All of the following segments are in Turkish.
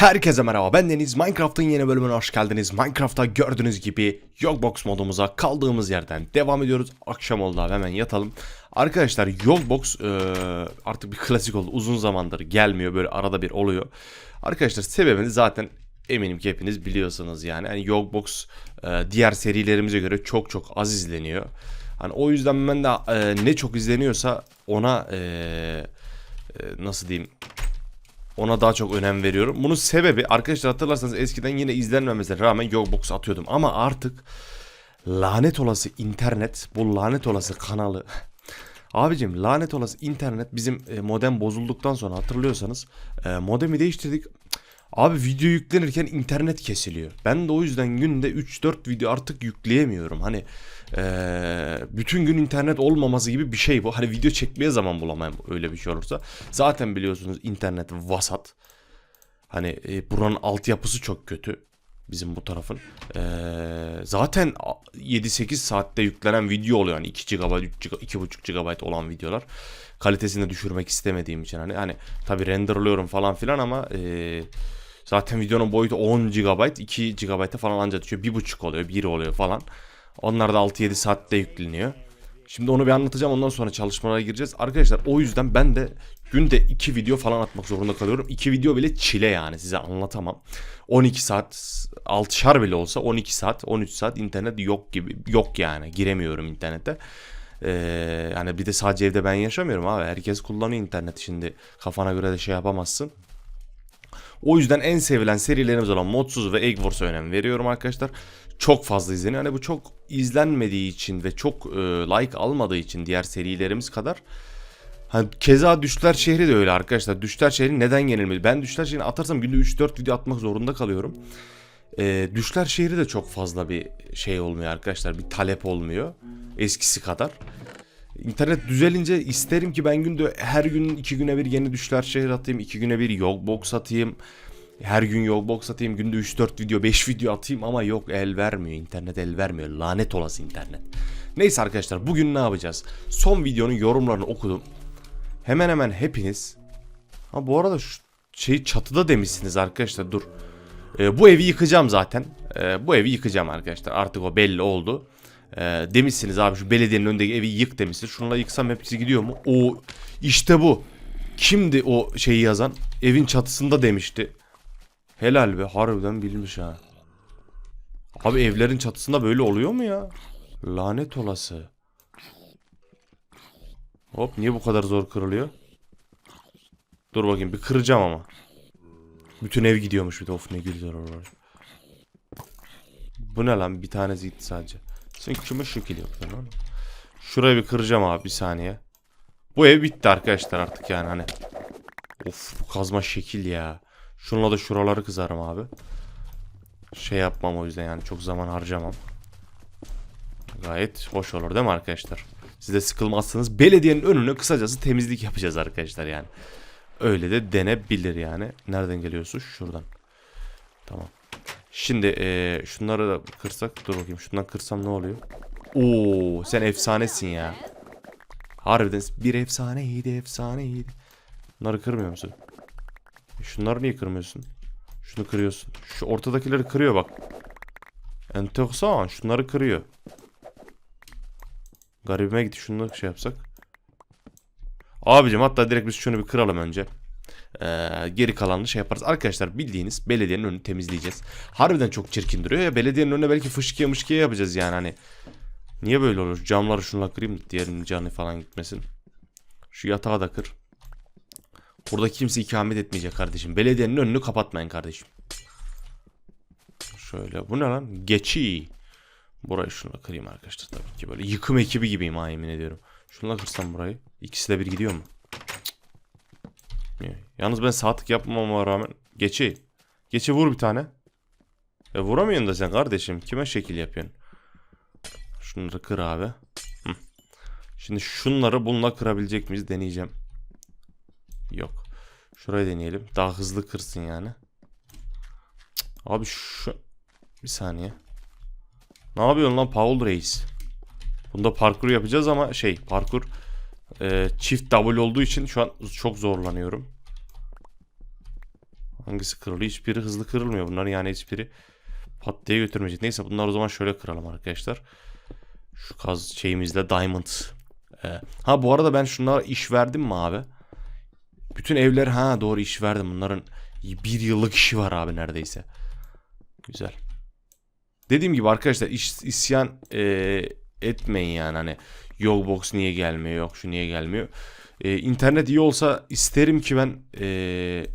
Herkese merhaba ben Deniz Minecraft'ın yeni bölümüne hoş geldiniz. Minecraft'ta gördüğünüz gibi Yogbox modumuza kaldığımız yerden devam ediyoruz. Akşam oldu abi hemen yatalım. Arkadaşlar Yogbox e, artık bir klasik oldu. Uzun zamandır gelmiyor böyle arada bir oluyor. Arkadaşlar sebebini zaten eminim ki hepiniz biliyorsunuz yani. yani Yogbox e, diğer serilerimize göre çok çok az izleniyor. Hani o yüzden ben de e, ne çok izleniyorsa ona e, e, nasıl diyeyim ona daha çok önem veriyorum. Bunun sebebi arkadaşlar hatırlarsanız eskiden yine izlenmemesine rağmen Yogbox atıyordum. Ama artık lanet olası internet, bu lanet olası kanalı. Abicim lanet olası internet bizim e, modem bozulduktan sonra hatırlıyorsanız e, modemi değiştirdik. Abi video yüklenirken internet kesiliyor. Ben de o yüzden günde 3-4 video artık yükleyemiyorum. Hani eee, bütün gün internet olmaması gibi bir şey bu. Hani video çekmeye zaman bulamam öyle bir şey olursa. Zaten biliyorsunuz internet vasat. Hani e, buranın altyapısı çok kötü. Bizim bu tarafın. Eee, zaten a- 7-8 saatte yüklenen video oluyor. Yani 2 GB, 3 GB, 2.5 GB olan videolar. Kalitesini düşürmek istemediğim için hani hani tabi renderlıyorum falan filan ama eee, zaten videonun boyutu 10 GB, 2 GB'a falan ancak düşüyor. 1.5 oluyor, 1 oluyor falan. Onlar da 6-7 saatte yükleniyor. Şimdi onu bir anlatacağım ondan sonra çalışmalara gireceğiz. Arkadaşlar o yüzden ben de günde 2 video falan atmak zorunda kalıyorum. 2 video bile çile yani size anlatamam. 12 saat 6'şar bile olsa 12 saat 13 saat internet yok gibi yok yani giremiyorum internete. Ee, yani bir de sadece evde ben yaşamıyorum abi herkes kullanıyor interneti şimdi kafana göre de şey yapamazsın. O yüzden en sevilen serilerimiz olan Modsuz ve Egg Wars'a önem veriyorum arkadaşlar. Çok fazla izleniyor. Hani bu çok izlenmediği için ve çok e, like almadığı için diğer serilerimiz kadar. Hani keza Düşler Şehri de öyle arkadaşlar. Düşler Şehri neden yenilmedi? Ben Düşler Şehri'ni atarsam günde 3-4 video atmak zorunda kalıyorum. E, Düşler Şehri de çok fazla bir şey olmuyor arkadaşlar. Bir talep olmuyor. Eskisi kadar. İnternet düzelince isterim ki ben günde her gün iki güne bir yeni düşler şehir atayım. iki güne bir Yogbox atayım. Her gün Yogbox atayım. Günde 3-4 video 5 video atayım ama yok el vermiyor. internet el vermiyor. Lanet olası internet. Neyse arkadaşlar bugün ne yapacağız? Son videonun yorumlarını okudum. Hemen hemen hepiniz. Ha bu arada şu şey çatıda demişsiniz arkadaşlar dur. Ee, bu evi yıkacağım zaten. Ee, bu evi yıkacağım arkadaşlar. Artık o belli oldu. Ee, demişsiniz abi şu belediyenin önündeki evi yık demişsiniz. Şunla yıksam hepsi gidiyor mu? O işte bu. Kimdi o şeyi yazan? Evin çatısında demişti. Helal be harbiden bilmiş ha. Abi evlerin çatısında böyle oluyor mu ya? Lanet olası. Hop niye bu kadar zor kırılıyor? Dur bakayım bir kıracağım ama. Bütün ev gidiyormuş bir de of ne güzel oralar. Bu ne lan bir tanesi gitti sadece. Sen kime şekil yapıyorsun lan? Şurayı bir kıracağım abi bir saniye. Bu ev bitti arkadaşlar artık yani hani. Of bu kazma şekil ya. Şunla da şuraları kızarım abi. Şey yapmam o yüzden yani çok zaman harcamam. Gayet hoş olur değil mi arkadaşlar? Siz de sıkılmazsınız. Belediyenin önüne kısacası temizlik yapacağız arkadaşlar yani. Öyle de denebilir yani. Nereden geliyorsun? Şuradan. Tamam. Şimdi eee, şunları da kırsak. Dur bakayım şundan kırsam ne oluyor? Oo sen efsanesin ya. Harbiden bir efsaneydi efsaneydi. Bunları kırmıyor musun? E, Şunları niye kırmıyorsun? Şunu kırıyorsun. Şu ortadakileri kırıyor bak. Enteresan. Şunları kırıyor. Garibime gitti. Şunu şey yapsak. Abicim hatta direkt biz şunu bir kıralım önce. Ee, geri kalanını şey yaparız. Arkadaşlar bildiğiniz belediyenin önünü temizleyeceğiz. Harbiden çok çirkin duruyor ya. Belediyenin önüne belki fışkiye mışkiye yapacağız yani hani. Niye böyle olur? Camları şunla kırayım diğerinin canı falan gitmesin. Şu yatağı da kır. Burada kimse ikamet etmeyecek kardeşim. Belediyenin önünü kapatmayın kardeşim. Şöyle bu ne lan? Geçi. Burayı şunla kırayım arkadaşlar tabii ki böyle yıkım ekibi gibiyim ha yemin ediyorum. Şunla kırsam burayı. İkisi de bir gidiyor mu? Cık. Yalnız ben saatlik yapmamama rağmen geçi. Geçi vur bir tane. E vuramıyorsun da sen kardeşim. Kime şekil yapıyorsun? Şunları kır abi. Hı. Şimdi şunları bununla kırabilecek miyiz deneyeceğim. Yok. Şurayı deneyelim. Daha hızlı kırsın yani. Abi şu... Bir saniye. Ne yapıyorsun lan Paul Reis? Bunda parkur yapacağız ama şey parkur e, çift double olduğu için şu an çok zorlanıyorum. Hangisi kırılıyor? Hiçbiri hızlı kırılmıyor. Bunların yani hiçbiri pat diye götürmeyecek. Neyse bunlar o zaman şöyle kıralım arkadaşlar. Şu kaz şeyimizle diamond. Ee, ha bu arada ben şunlara iş verdim mi abi? Bütün evler ha doğru iş verdim. Bunların bir yıllık işi var abi neredeyse. Güzel. Dediğim gibi arkadaşlar iş, isyan e, etmeyin yani hani yok box niye gelmiyor yok şu niye gelmiyor. E, internet iyi olsa isterim ki ben e,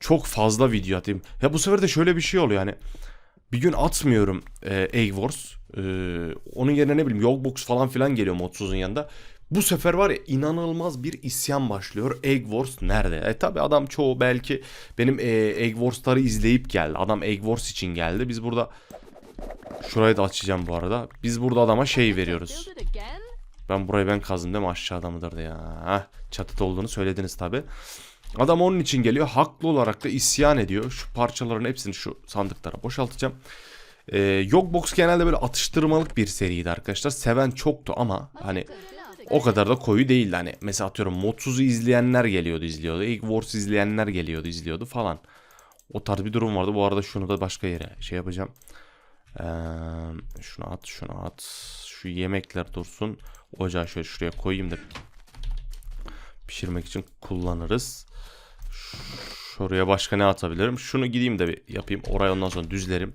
çok fazla video atayım. Ya bu sefer de şöyle bir şey oluyor yani. Bir gün atmıyorum e, Egg Wars. E, onun yerine ne bileyim Yogbox falan filan geliyor modsuzun yanında. Bu sefer var ya inanılmaz bir isyan başlıyor. Egg Wars nerede? E tabi adam çoğu belki benim e, Egg Wars'ları izleyip geldi. Adam Egg Wars için geldi. Biz burada şurayı da açacağım bu arada. Biz burada adama şey veriyoruz. Ben burayı ben kazdım değil mi aşağıda mıdır ya. Heh, çatıda olduğunu söylediniz tabi. Adam onun için geliyor. Haklı olarak da isyan ediyor. Şu parçaların hepsini şu sandıklara boşaltacağım. Ee, Yogbox genelde böyle atıştırmalık bir seriydi arkadaşlar. Seven çoktu ama hani o kadar da koyu değildi. Hani mesela atıyorum Modsuz'u izleyenler geliyordu izliyordu. Egg Wars izleyenler geliyordu izliyordu falan. O tarz bir durum vardı. Bu arada şunu da başka yere şey yapacağım. Ee, şunu at şunu at. Şu yemekler dursun. Ocağı şöyle şuraya koyayım da pişirmek için kullanırız. Şuraya başka ne atabilirim? Şunu gideyim de bir yapayım. Orayı ondan sonra düzlerim.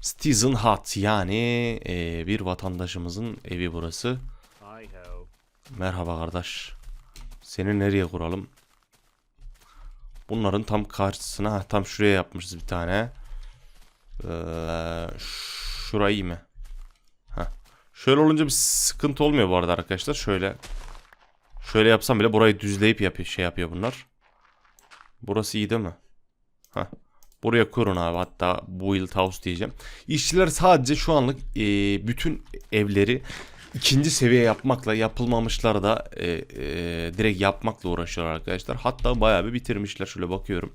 Citizen Hut yani e, bir vatandaşımızın evi burası. Merhaba kardeş. Seni nereye kuralım? Bunların tam karşısına tam şuraya yapmışız bir tane. Ee, şurayı? Heh. Şöyle olunca bir sıkıntı olmuyor bu arada arkadaşlar. Şöyle şöyle yapsam bile burayı düzleyip yapıyor, şey yapıyor bunlar. Burası iyi değil mi? Heh. Buraya kurun abi hatta build house diyeceğim. İşçiler sadece şu anlık e, bütün evleri ikinci seviye yapmakla yapılmamışlar da e, e, direkt yapmakla uğraşıyorlar arkadaşlar. Hatta bayağı bir bitirmişler şöyle bakıyorum.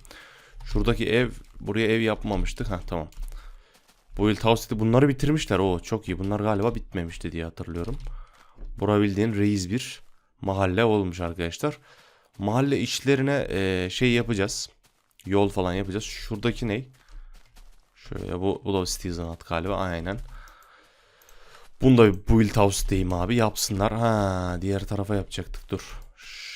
Şuradaki ev buraya ev yapmamıştık. Ha tamam. Build House'da bunları bitirmişler. O çok iyi. Bunlar galiba bitmemişti diye hatırlıyorum. Bura bildiğin reis bir mahalle olmuş arkadaşlar. Mahalle işlerine e, şey yapacağız. Yol falan yapacağız. Şuradaki ne? Şöyle bu, bu da Citizen Hut galiba. Aynen. Bunu da bir build house abi. Yapsınlar. Ha, diğer tarafa yapacaktık. Dur.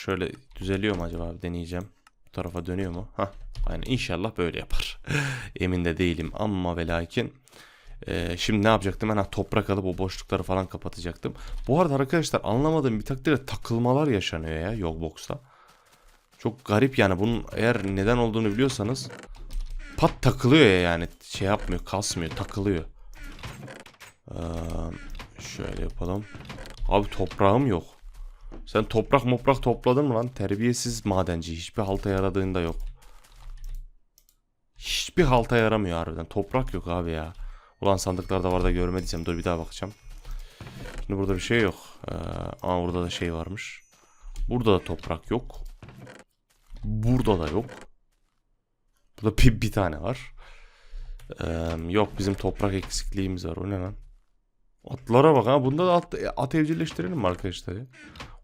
Şöyle düzeliyor mu acaba? Bir deneyeceğim. Bu tarafa dönüyor mu? Ha, aynen. İnşallah böyle yapar. Emin de değilim ama ve lakin. Ee, şimdi ne yapacaktım? Ben ha, toprak alıp o boşlukları falan kapatacaktım. Bu arada arkadaşlar anlamadığım bir takdirde takılmalar yaşanıyor ya Yogbox'ta. Çok garip yani bunun eğer neden olduğunu biliyorsanız pat takılıyor ya yani şey yapmıyor kasmıyor takılıyor. Ee, şöyle yapalım. Abi toprağım yok. Sen toprak moprak topladın mı lan? Terbiyesiz madenci. Hiçbir halta yaradığında yok. Hiçbir halta yaramıyor harbiden. Toprak yok abi ya. Ulan sandıklarda var da görmediysem dur bir daha bakacağım. Şimdi burada bir şey yok. Ee, ama burada da şey varmış. Burada da toprak yok. Burada da yok. Burada bir, bir tane var. Ee, yok bizim toprak eksikliğimiz var. O ne lan? Atlara bak ha. Bunda da at, at evcilleştirelim mi arkadaşlar?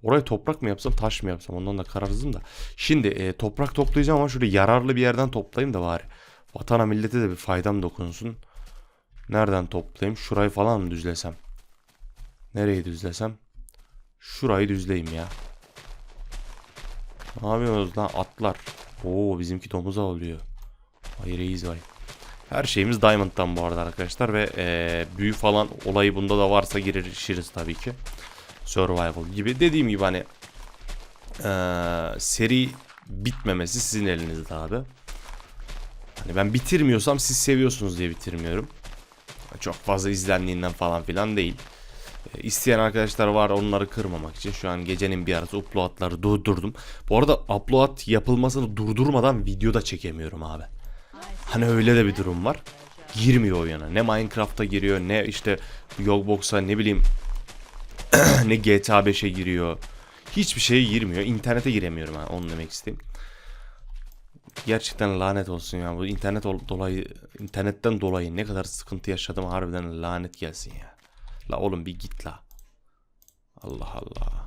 Orayı toprak mı yapsam taş mı yapsam ondan da kararsızım da. Şimdi e, toprak toplayacağım ama şöyle yararlı bir yerden toplayayım da bari. Vatana millete de bir faydam dokunsun. Nereden toplayayım? Şurayı falan mı düzlesem? Nereyi düzlesem? Şurayı düzleyeyim ya. Ne yapıyorsunuz lan atlar? Oo bizimki domuza oluyor. Hayır iyiyiz vay. Her şeyimiz Diamond'dan bu arada arkadaşlar ve e, büyü falan olayı bunda da varsa girişiriz tabii ki. Survival gibi. Dediğim gibi hani e, seri bitmemesi sizin elinizde abi. Hani ben bitirmiyorsam siz seviyorsunuz diye bitirmiyorum. Çok fazla izlendiğinden falan filan değil. E, İsteyen arkadaşlar var onları kırmamak için şu an gecenin bir arası uploadları durdurdum. Bu arada upload yapılmasını durdurmadan video da çekemiyorum abi. Hani öyle de bir durum var. Girmiyor oyuna. Ne Minecraft'a giriyor ne işte Yogbox'a ne bileyim ne GTA 5'e giriyor. Hiçbir şeye girmiyor. İnternete giremiyorum ha. Onu demek isteyeyim. Gerçekten lanet olsun ya. Bu internet ol- dolayı internetten dolayı ne kadar sıkıntı yaşadım harbiden lanet gelsin ya. La oğlum bir git la. Allah Allah.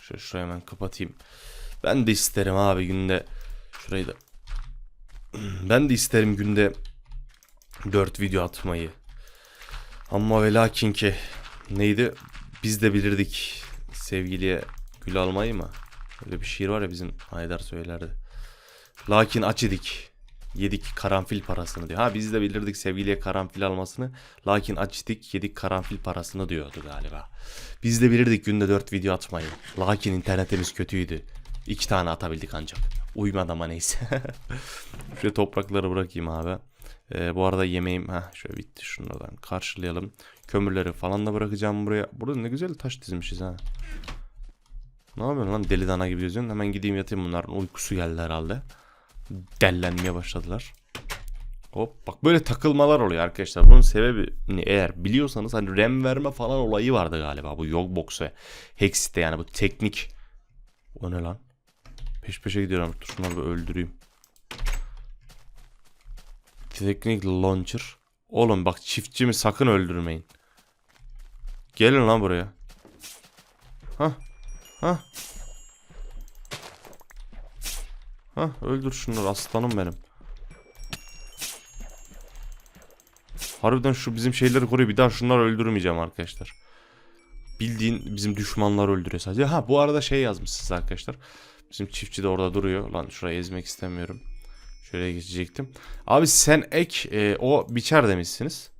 Şöyle şurayı hemen kapatayım. Ben de isterim abi günde şurayı da Ben de isterim günde 4 video atmayı. Ama ve lakin ki neydi? Biz de bilirdik sevgiliye gül almayı mı? Öyle bir şiir var ya bizim Haydar söylerdi. Lakin aç idik. Yedik karanfil parasını diyor. Ha biz de bilirdik sevgiliye karanfil almasını. Lakin aç idik yedik karanfil parasını diyordu galiba. Biz de bilirdik günde 4 video atmayı. Lakin internetimiz kötüydü. İki tane atabildik ancak. Uymadı ama neyse. Şöyle toprakları bırakayım abi. Ee, bu arada yemeğim ha şöyle bitti şunlardan karşılayalım. Kömürleri falan da bırakacağım buraya. Burada ne güzel taş dizmişiz ha. Ne yapıyorsun lan deli dana gibi yüzün? Hemen gideyim yatayım bunların uykusu geldi herhalde. Dellenmeye başladılar. Hop bak böyle takılmalar oluyor arkadaşlar. Bunun sebebi eğer biliyorsanız hani RAM verme falan olayı vardı galiba bu Yogbox ve Hexit'te yani bu teknik. O ne lan? Peş peşe gidiyorum. Dur şunları bir öldüreyim. Teknik launcher. Oğlum bak çiftçimi sakın öldürmeyin. Gelin lan buraya. Hah. Hah. Hah öldür şunları aslanım benim. Harbiden şu bizim şeyleri koruyor. Bir daha şunları öldürmeyeceğim arkadaşlar. Bildiğin bizim düşmanlar öldürüyor sadece. Ha bu arada şey yazmışsınız arkadaşlar. Bizim çiftçi de orada duruyor. Lan şurayı ezmek istemiyorum. Şöyle geçecektim. Abi sen ek e, o biçer demişsiniz.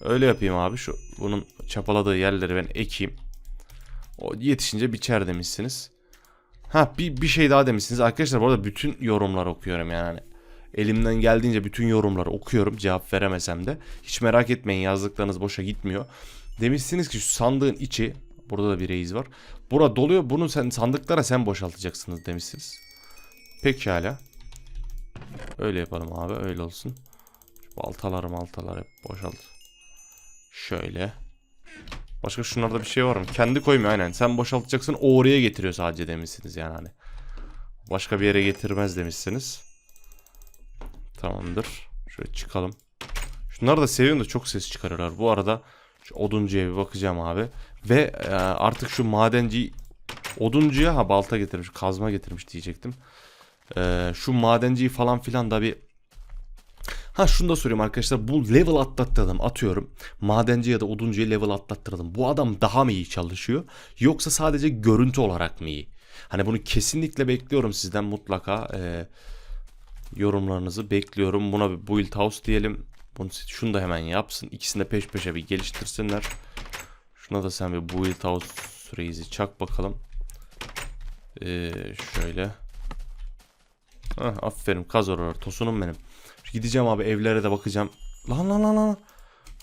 Öyle yapayım abi. Şu bunun çapaladığı yerleri ben ekeyim. O yetişince biçer demişsiniz. Ha bir, bir şey daha demişsiniz. Arkadaşlar bu arada bütün yorumları okuyorum yani. Elimden geldiğince bütün yorumları okuyorum. Cevap veremesem de. Hiç merak etmeyin yazdıklarınız boşa gitmiyor. Demişsiniz ki şu sandığın içi burada da bir reis var. Bura doluyor. Bunu sen sandıklara sen boşaltacaksınız demişsiniz. Pekala. Öyle yapalım abi. Öyle olsun. Şu baltaları maltalar hep boşalt. Şöyle. Başka şunlarda bir şey var mı? Kendi koymuyor aynen. Sen boşaltacaksın o oraya getiriyor sadece demişsiniz yani hani. Başka bir yere getirmez demişsiniz. Tamamdır. Şöyle çıkalım. Şunları da seviyorum da çok ses çıkarırlar. Bu arada şu oduncuya bir bakacağım abi. Ve e, artık şu madenci oduncuya ha balta getirmiş, kazma getirmiş diyecektim. E, şu madenciyi falan filan da bir Ha şunu da sorayım arkadaşlar. Bu level atlattıralım atıyorum. Madenci ya da oduncuya level atlattıralım. Bu adam daha mı iyi çalışıyor? Yoksa sadece görüntü olarak mı iyi? Hani bunu kesinlikle bekliyorum sizden mutlaka. Ee, yorumlarınızı bekliyorum. Buna bir build house diyelim. Bunu, şunu da hemen yapsın. İkisini de peş peşe bir geliştirsinler. Şuna da sen bir build house reisi çak bakalım. Ee, şöyle. Hah, aferin kaz tosunum benim. Gideceğim abi evlere de bakacağım. Lan lan lan lan.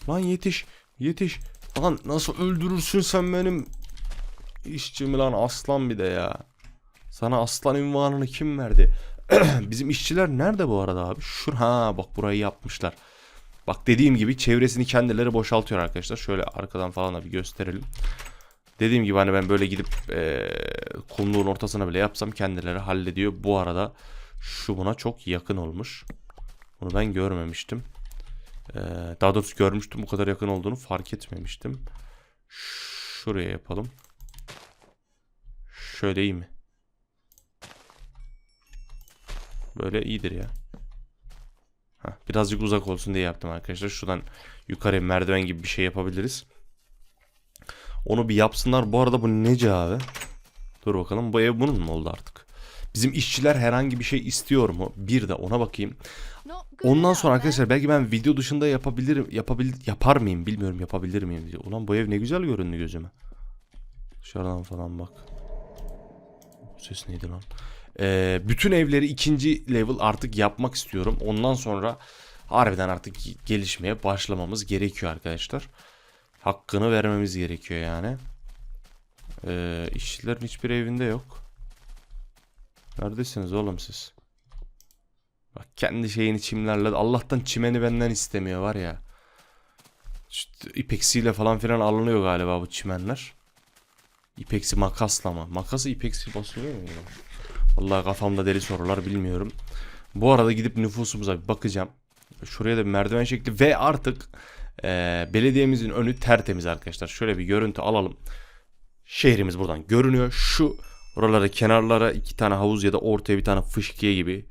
Lan yetiş. Yetiş. Lan nasıl öldürürsün sen benim işçimi lan aslan bir de ya. Sana aslan ünvanını kim verdi? Bizim işçiler nerede bu arada abi? Şur ha bak burayı yapmışlar. Bak dediğim gibi çevresini kendileri boşaltıyor arkadaşlar. Şöyle arkadan falan da bir gösterelim. Dediğim gibi hani ben böyle gidip e, kumluğun ortasına bile yapsam kendileri hallediyor. Bu arada şu buna çok yakın olmuş. Bunu ben görmemiştim. Ee, daha doğrusu görmüştüm. Bu kadar yakın olduğunu fark etmemiştim. Şuraya yapalım. Şöyle iyi mi? Böyle iyidir ya. Heh, birazcık uzak olsun diye yaptım arkadaşlar. Şuradan yukarı merdiven gibi bir şey yapabiliriz. Onu bir yapsınlar. Bu arada bu nece abi? Dur bakalım. Bu ev bunun mu oldu artık? Bizim işçiler herhangi bir şey istiyor mu? Bir de ona bakayım. Ondan sonra arkadaşlar belki ben video dışında yapabilirim, yapabil, yapar mıyım bilmiyorum yapabilir miyim diye. Ulan bu ev ne güzel göründü gözüme. Dışarıdan falan bak. Ses neydi lan? Ee, bütün evleri ikinci level artık yapmak istiyorum. Ondan sonra harbiden artık gelişmeye başlamamız gerekiyor arkadaşlar. Hakkını vermemiz gerekiyor yani. Ee, işçilerin hiçbir evinde yok. Neredesiniz oğlum siz? Bak kendi şeyini çimlerle Allah'tan çimeni benden istemiyor var ya. İşte ipeksiyle falan filan alınıyor galiba bu çimenler. İpeksi makasla mı? Makası ipeksi basılıyor mu? Vallahi kafamda deli sorular bilmiyorum. Bu arada gidip nüfusumuza bir bakacağım. Şuraya da bir merdiven şekli ve artık e, belediyemizin önü tertemiz arkadaşlar. Şöyle bir görüntü alalım. Şehrimiz buradan görünüyor. Şu oralara kenarlara iki tane havuz ya da ortaya bir tane fışkiye gibi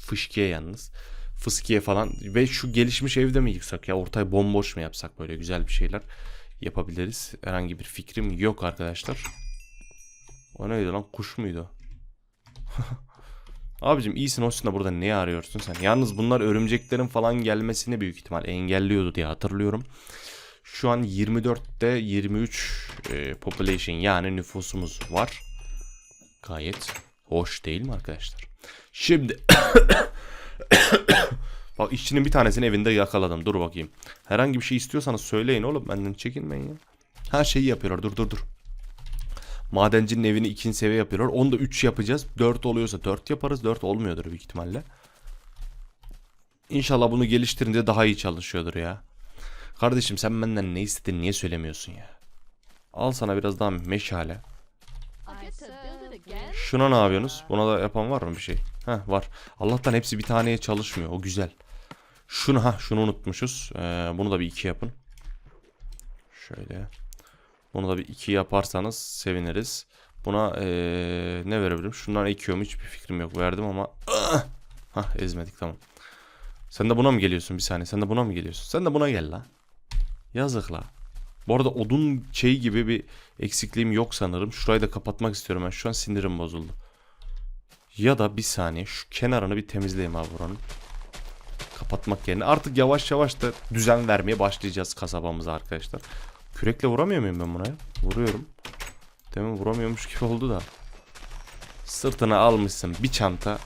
fışkiye yalnız. Fıskiye falan ve şu gelişmiş evde mi yıksak ya ortaya bomboş mu yapsak böyle güzel bir şeyler yapabiliriz. Herhangi bir fikrim yok arkadaşlar. O neydi lan kuş muydu? Abicim iyisin hoşsun da burada ne arıyorsun sen? Yalnız bunlar örümceklerin falan gelmesini büyük ihtimal engelliyordu diye hatırlıyorum. Şu an 24'te 23 e, population yani nüfusumuz var. Gayet hoş değil mi arkadaşlar? Şimdi Bak işçinin bir tanesini evinde yakaladım. Dur bakayım. Herhangi bir şey istiyorsanız söyleyin oğlum. Benden çekinmeyin ya. Her şeyi yapıyorlar. Dur dur dur. Madencinin evini ikinci seviye yapıyorlar. Onu da 3 yapacağız. 4 oluyorsa 4 yaparız. 4 olmuyordur büyük ihtimalle. İnşallah bunu geliştirince daha iyi çalışıyordur ya. Kardeşim sen benden ne istedin niye söylemiyorsun ya? Al sana biraz daha meşale. Şuna ne yapıyorsunuz? Buna da yapan var mı bir şey? Heh var. Allah'tan hepsi bir taneye çalışmıyor. O güzel. Şunu ha şunu unutmuşuz. Ee, bunu da bir iki yapın. Şöyle. Bunu da bir iki yaparsanız seviniriz. Buna ee, ne verebilirim? Şundan ekiyorum hiçbir fikrim yok. Verdim ama Ah! Hah ezmedik tamam. Sen de buna mı geliyorsun bir saniye? Sen de buna mı geliyorsun? Sen de buna gel la. Yazık la. Bu arada odun şeyi gibi bir eksikliğim yok sanırım. Şurayı da kapatmak istiyorum ben. Şu an sinirim bozuldu. Ya da bir saniye şu kenarını bir temizleyeyim abi buranın. Kapatmak yerine. Artık yavaş yavaş da düzen vermeye başlayacağız kasabamıza arkadaşlar. Kürekle vuramıyor muyum ben buna ya? Vuruyorum. Demin vuramıyormuş gibi oldu da. Sırtına almışsın bir çanta.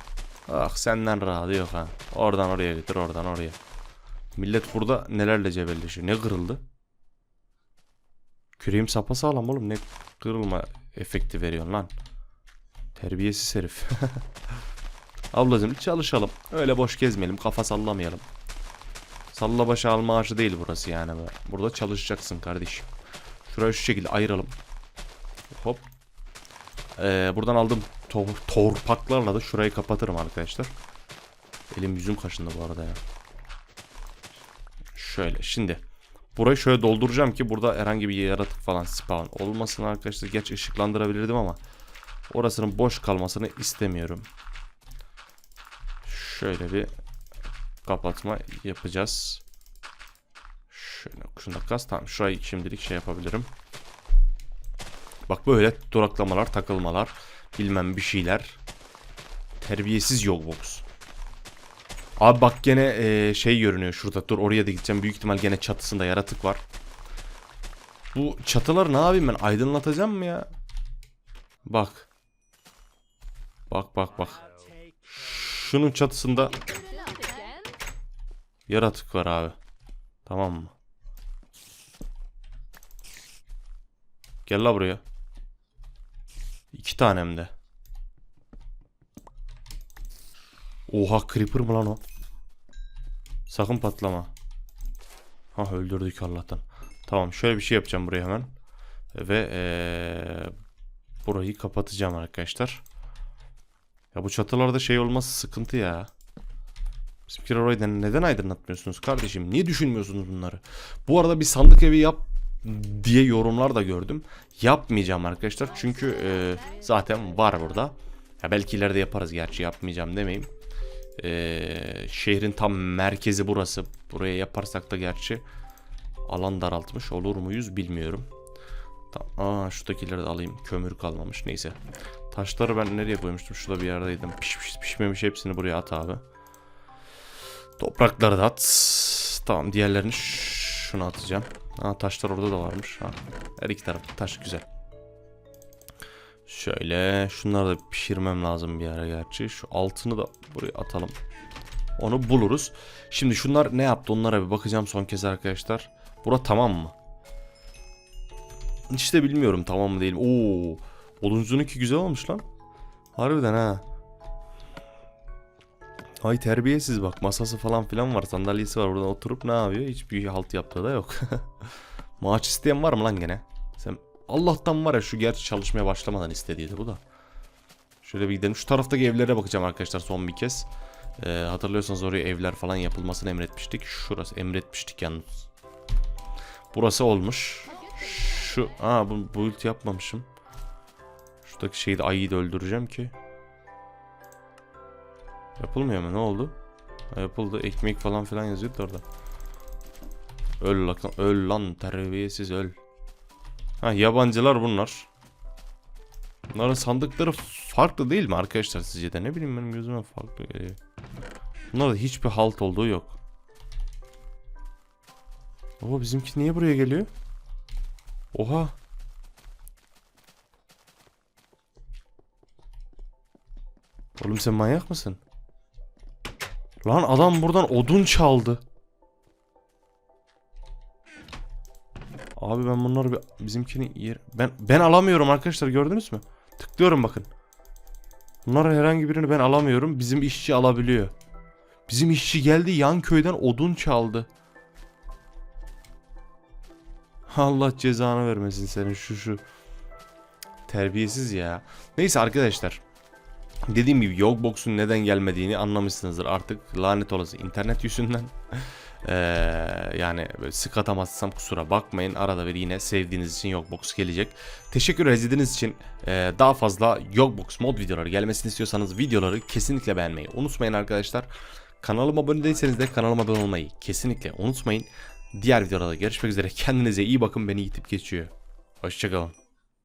Ah senden rahatı yok ha. Oradan oraya getir oradan oraya. Millet burada nelerle cebelleşiyor. Ne kırıldı? Küreğim sapasağlam oğlum. Ne kırılma efekti veriyorsun lan. Terbiyesiz herif. Ablacım çalışalım. Öyle boş gezmeyelim. Kafa sallamayalım. Salla başı alma ağacı değil burası yani. Burada çalışacaksın kardeşim. Şurayı şu şekilde ayıralım. Hop. Ee, buradan aldım tor torpaklarla da şurayı kapatırım arkadaşlar. Elim yüzüm kaşındı bu arada ya. Şöyle şimdi. Burayı şöyle dolduracağım ki burada herhangi bir yaratık falan spawn olmasın arkadaşlar. Gerçi ışıklandırabilirdim ama orasının boş kalmasını istemiyorum. Şöyle bir kapatma yapacağız. Şöyle şunu da kas. Tamam şurayı şimdilik şey yapabilirim. Bak böyle duraklamalar, takılmalar, bilmem bir şeyler. Terbiyesiz yolbox. Abi bak gene e, şey görünüyor şurada. Dur oraya da gideceğim. Büyük ihtimal gene çatısında yaratık var. Bu çatıları ne yapayım ben? Aydınlatacağım mı ya? Bak. Bak bak bak. Şunun çatısında yaratık var abi. Tamam mı? Gel la buraya. İki tanem de. Oha creeper mı lan o? Sakın patlama. Ha öldürdük Allah'tan. Tamam şöyle bir şey yapacağım buraya hemen. Ve ee, burayı kapatacağım arkadaşlar. Ya bu çatılarda şey olması sıkıntı ya. Bizimkiler orayı neden aydınlatmıyorsunuz kardeşim? Niye düşünmüyorsunuz bunları? Bu arada bir sandık evi yap diye yorumlar da gördüm. Yapmayacağım arkadaşlar çünkü e, zaten var burada. Ya belki ileride yaparız gerçi yapmayacağım demeyeyim. E, şehrin tam merkezi burası. Buraya yaparsak da gerçi alan daraltmış olur muyuz bilmiyorum. Tamam. Aa şuradakileri de alayım. Kömür kalmamış. Neyse. Taşları ben nereye koymuştum? Şurada bir yerdeydim. Piş, piş, pişmemiş hepsini buraya at abi. Toprakları da at. Tamam diğerlerini ş- şuna atacağım. Ha taşlar orada da varmış. Ha. Her iki taraf taş güzel. Şöyle şunları da pişirmem lazım bir ara gerçi. Şu altını da buraya atalım. Onu buluruz. Şimdi şunlar ne yaptı onlara bir bakacağım son kez arkadaşlar. Bura tamam mı? İşte bilmiyorum tamam mı değil mi? Oo, Oduncununki güzel olmuş lan. Harbiden ha. Ay terbiyesiz bak masası falan filan var sandalyesi var buradan oturup ne yapıyor hiçbir halt yaptığı da yok. Maaş isteyen var mı lan gene? Allah'tan var ya şu gerçi çalışmaya başlamadan istediydi bu da. Şöyle bir gidelim şu taraftaki evlere bakacağım arkadaşlar son bir kez. Ee, hatırlıyorsanız oraya evler falan yapılmasını emretmiştik. Şurası emretmiştik yalnız. Burası olmuş. Şu aa bu build yapmamışım. Şuradaki şeyi de ayıyı da öldüreceğim ki. Yapılmıyor mu? Ne oldu? Ha, yapıldı. Ekmek falan filan yazıyordu da orada. Öl lan, öl lan terbiyesiz öl. Ha yabancılar bunlar. Bunların sandıkları farklı değil mi arkadaşlar sizce de? Ne bileyim benim gözüme farklı geliyor. Bunlarda hiçbir halt olduğu yok. Baba bizimki niye buraya geliyor? Oha. Oğlum sen manyak mısın? Lan adam buradan odun çaldı. Abi ben bunları bir bizimkini yer ben ben alamıyorum arkadaşlar gördünüz mü? Tıklıyorum bakın. Bunların herhangi birini ben alamıyorum. Bizim işçi alabiliyor. Bizim işçi geldi yan köyden odun çaldı. Allah cezanı vermesin senin şu şu. Terbiyesiz ya. Neyse arkadaşlar. Dediğim gibi Yogbox'un neden gelmediğini anlamışsınızdır artık lanet olası internet yüzünden. Ee, yani böyle sık atamazsam kusura bakmayın. Arada bir yine sevdiğiniz için Yogbox gelecek. Teşekkür ediniz için e, daha fazla Yogbox mod videoları gelmesini istiyorsanız videoları kesinlikle beğenmeyi unutmayın arkadaşlar. Kanalıma abone değilseniz de kanalıma abone olmayı kesinlikle unutmayın. Diğer videolarda görüşmek üzere. Kendinize iyi bakın. Beni yitip geçiyor. Hoşçakalın.